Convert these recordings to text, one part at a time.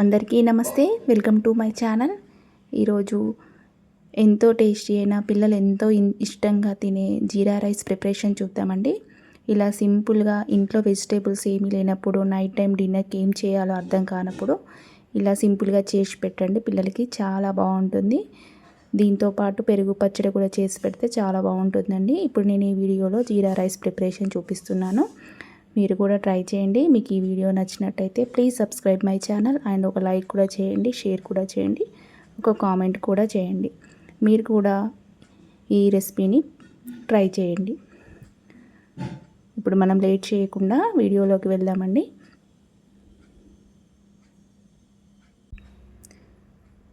అందరికీ నమస్తే. Welcome to my channel. ఈరోజు ఎంతో టేస్టీ అయిన పిల్లలు ఎంతో ఇన్- ఇష్టంగా తినే జీరా రైస్ ప్రిపరేషన్ చూద్దామండి. ఇలా సింపుల్గా ఇంట్లో వెజిటేబుల్స్ ఏమీ లేనప్పుడు నైట్ టైం డిన్నర్కి ఏం చేయాలో అర్థం కానప్పుడు ఇలా సింపుల్గా చేసి పెట్టండి. పిల్లలకి చాలా బాగుంటుంది. దీంతో పాటు పెరుగు పచ్చడి కూడా చేసి పెడితే చాలా బాగుంటుందండి. ఇప్పుడు నేను ఈ వీడియోలో జీరా రైస్ ప్రిపరేషన్ చూపిస్తున్నాను. మీరు కూడా ట్రై చేయండి. మీకు ఈ వీడియో నచ్చినట్టయితే please subscribe my channel and ఒక లైక్ కూడా చేయండి షేర్ కూడా చేయండి ఒక కామెంట్ కూడా చేయండి. మీరు కూడా ఈ రెసిపీని ట్రై చేయండి. ఇప్పుడు మనం లేట్ చేయకుండా వీడియోలోకి వెళ్దామండి.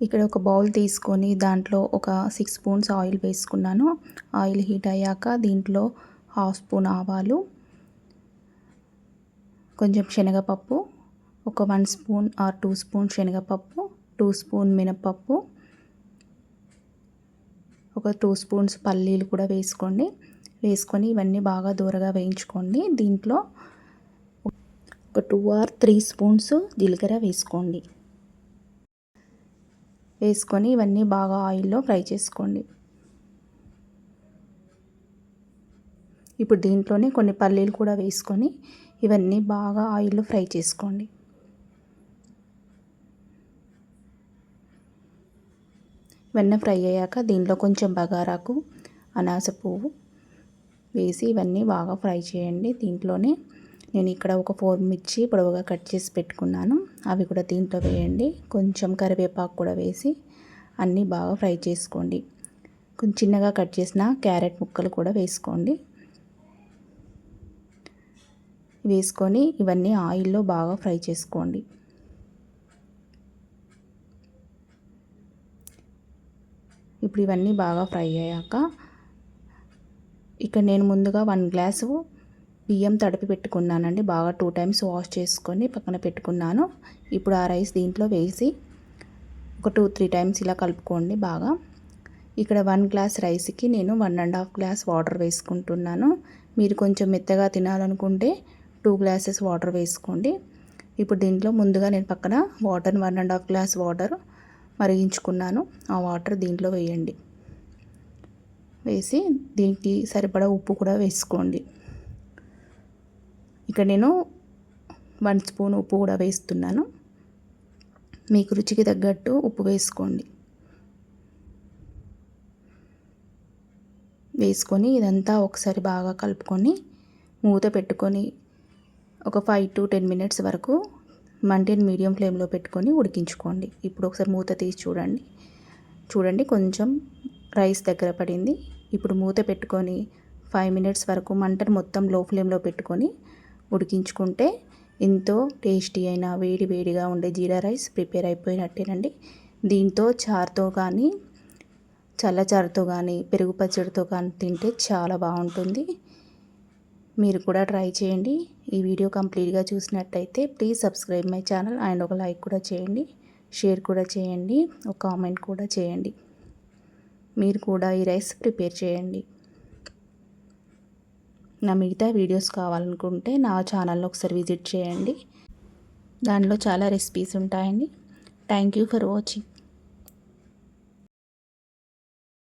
ఇక్కడ ఒక బౌల్ తీసుకొని దాంట్లో ఒక సిక్స్ స్పూన్స్ ఆయిల్ వేసుకున్నాను. ఆయిల్ హీట్ అయ్యాక దీంట్లో హాఫ్ స్పూన్ ఆవాలు కొంచెం శనగపప్పు ఒక one spoon or two spoon శనగపప్పు టూ స్పూన్ మినపప్పు ఒక టూ స్పూన్స్ పల్లీలు కూడా వేసుకోండి. వేసుకొని ఇవన్నీ బాగా దూరగా వేయించుకోండి. దీంట్లో ఒక టూ ఆర్ త్రీ స్పూన్స్ జీలకర్ర వేసుకోండి. వేసుకొని ఇవన్నీ బాగా ఆయిల్లో ఫ్రై చేసుకోండి. ఇప్పుడు దీంట్లోనే కొన్ని పల్లీలు కూడా వేసుకొని ఇవన్నీ బాగా ఆయిల్లో ఫ్రై చేసుకోండి. ఇవన్నీ ఫ్రై అయ్యాక దీంట్లో కొంచెం బగారాకు అనాస పువ్వు వేసి ఇవన్నీ బాగా ఫ్రై చేయండి. దీంట్లోనే నేను ఇక్కడ ఒక ఫోర్ మిర్చి పొడవుగా కట్ చేసి పెట్టుకున్నాను. అవి కూడా దీంట్లో వేయండి. కొంచెం కరివేపాకు కూడా వేసి అన్నీ బాగా ఫ్రై చేసుకోండి. కొంచెం చిన్నగా కట్ చేసిన క్యారెట్ ముక్కలు కూడా వేసుకోండి. వేసుకొని ఇవన్నీ ఆయిల్లో బాగా ఫ్రై చేసుకోండి. ఇప్పుడు ఇవన్నీ బాగా ఫ్రై అయ్యాక ఇక్కడ నేను ముందుగా వన్ గ్లాసు బియ్యం తడిపి పెట్టుకున్నానండి. బాగా టూ టైమ్స్ వాష్ చేసుకొని పక్కన పెట్టుకున్నాను. ఇప్పుడు ఆ రైస్ దీంట్లో వేసి ఒక టూ త్రీ టైమ్స్ ఇలా కలుపుకోండి బాగా. ఇక్కడ వన్ గ్లాస్ రైస్కి నేను one and half glass water వేసుకుంటున్నాను. మీరు కొంచెం మెత్తగా తినాలనుకుంటే టూ గ్లాసెస్ వాటర్ వేసుకోండి. ఇప్పుడు దీంట్లో ముందుగా నేను పక్కన water one and half glass water మరిగించుకున్నాను. ఆ వాటర్ దీంట్లో వేయండి. వేసి దీనికి సరిపడా ఉప్పు కూడా వేసుకోండి. ఇక్కడ నేను వన్ స్పూన్ ఉప్పు కూడా వేస్తున్నాను. మీకు రుచికి తగ్గట్టు ఉప్పు వేసుకోండి. వేసుకొని ఇదంతా ఒకసారి బాగా కలుపుకొని మూత పెట్టుకొని ఒక ఫైవ్ టు టెన్ మినిట్స్ వరకు మంటని మీడియం ఫ్లేమ్లో పెట్టుకొని ఉడికించుకోండి. ఇప్పుడు ఒకసారి మూత తీసి చూడండి. చూడండి కొంచెం రైస్ దగ్గర పడింది. ఇప్పుడు మూత పెట్టుకొని ఫైవ్ మినిట్స్ వరకు మంటను మొత్తం లో ఫ్లేమ్లో పెట్టుకొని ఉడికించుకుంటే ఎంతో టేస్టీ అయిన వేడి వేడిగా ఉండే జీరా రైస్ ప్రిపేర్ అయిపోయినట్టేనండి. దీంతో చారుతో కానీ చల్లచారుతో కానీ పెరుగు పచ్చడితో కానీ తింటే చాలా బాగుంటుంది. మీరు కూడా ట్రై చేయండి. ఈ వీడియో కంప్లీట్గా చూసినట్టయితే please subscribe my channel and ఒక లైక్ కూడా చేయండి. షేర్ కూడా చేయండి. ఒక కామెంట్ కూడా చేయండి. మీరు కూడా ఈ రైస్ ప్రిపేర్ చేయండి. నా మిగతా వీడియోస్ కావాలనుకుంటే నా ఛానల్లో ఒకసారి విజిట్ చేయండి. దానిలో చాలా రెసిపీస్ ఉంటాయండి. Thank you for watching.